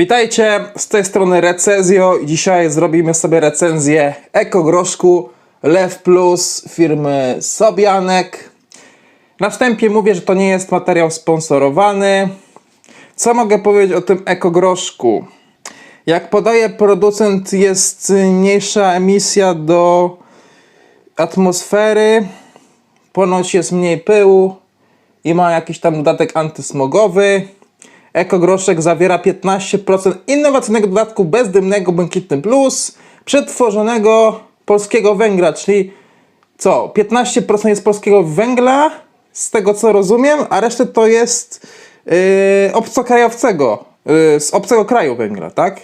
Witajcie, z tej strony Recezjo dzisiaj zrobimy sobie recenzję ekogroszku Lew Plus firmy Sobianek. Na wstępie mówię, że to nie jest materiał sponsorowany. Co mogę powiedzieć o tym ekogroszku? Jak podaje producent jest mniejsza emisja do atmosfery, ponoć jest mniej pyłu i ma jakiś tam dodatek antysmogowy. Ekogroszek zawiera 15% innowacyjnego dodatku bezdymnego Błękitny Plus przetworzonego polskiego węgla, czyli co? 15% jest polskiego węgla, z tego co rozumiem, a resztę to jest yy, obcokrajowcego, yy, z obcego kraju węgla, tak?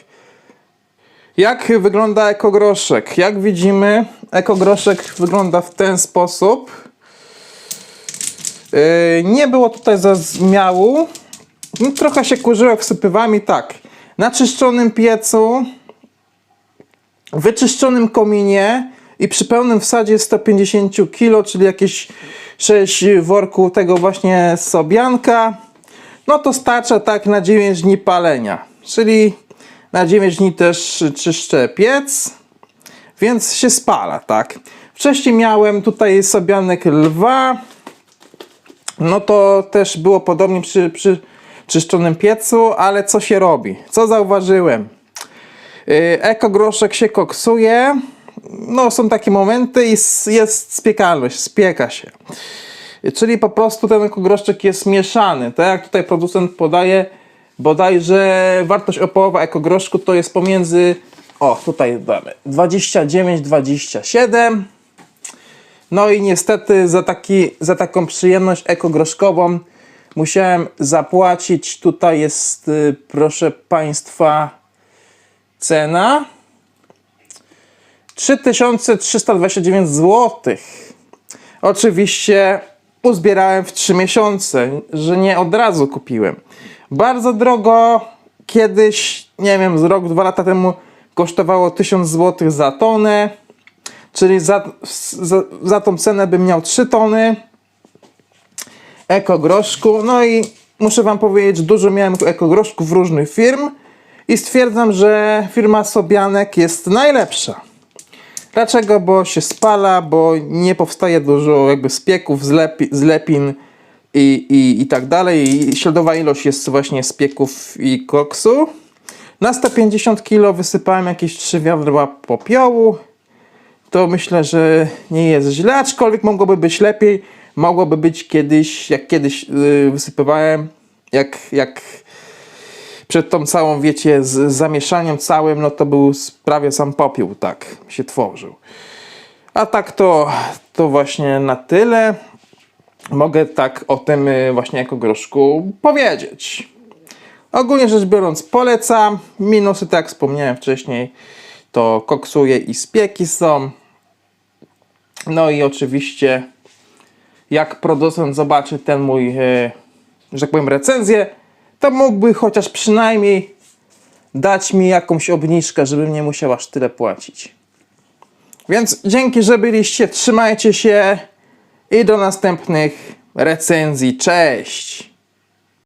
Jak wygląda ekogroszek? Jak widzimy, ekogroszek wygląda w ten sposób. Yy, nie było tutaj zazmiału. No, trochę się kurzyło wsypywami, tak. Na czyszczonym piecu, wyczyszczonym kominie i przy pełnym wsadzie 150 kg, czyli jakieś 6 worków tego właśnie sobianka, no to starcza tak na 9 dni palenia. Czyli na 9 dni też czyszczę piec, więc się spala, tak. Wcześniej miałem tutaj sobianek lwa, no to też było podobnie przy, przy czyszczonym piecu, ale co się robi? Co zauważyłem? Yy, Ekogroszek się koksuje, no są takie momenty i jest spiekalność, spieka się. Yy, Czyli po prostu ten ekogroszek jest mieszany. Tak jak tutaj producent podaje, bodajże wartość opołowa ekogroszku to jest pomiędzy, o tutaj damy, 29-27. No i niestety za, taki, za taką przyjemność ekogroszkową musiałem zapłacić. Tutaj jest, y, proszę Państwa, cena 3329 zł. Oczywiście uzbierałem w 3 miesiące, że nie od razu kupiłem. Bardzo drogo, kiedyś, nie wiem, z rok, dwa lata temu kosztowało 1000 zł za tonę, czyli za, za, za tą cenę bym miał 3 tony ekogroszku. No i muszę Wam powiedzieć, dużo miałem ekogroszków różnych firm i stwierdzam, że firma Sobianek jest najlepsza. Dlaczego? Bo się spala, bo nie powstaje dużo jakby spieków, zlepi, zlepin i, i, i tak dalej. I śladowa ilość jest właśnie spieków i koksu. Na 150 kg wysypałem jakieś 3 wiadra popiołu. To myślę, że nie jest źle, aczkolwiek mogłoby być lepiej. Mogłoby być kiedyś, jak kiedyś yy, wysypywałem, jak, jak przed tą całą, wiecie, z zamieszaniem całym, no to był prawie sam popiół, tak się tworzył. A tak to, to właśnie na tyle. Mogę tak o tym y, właśnie jako groszku powiedzieć. Ogólnie rzecz biorąc polecam. Minusy, tak jak wspomniałem wcześniej, to koksuje i spieki są. No i oczywiście jak producent zobaczy ten mój, e, że tak powiem, recenzję, to mógłby chociaż przynajmniej dać mi jakąś obniżkę, żebym nie musiał aż tyle płacić. Więc dzięki, że byliście, trzymajcie się i do następnych recenzji. Cześć!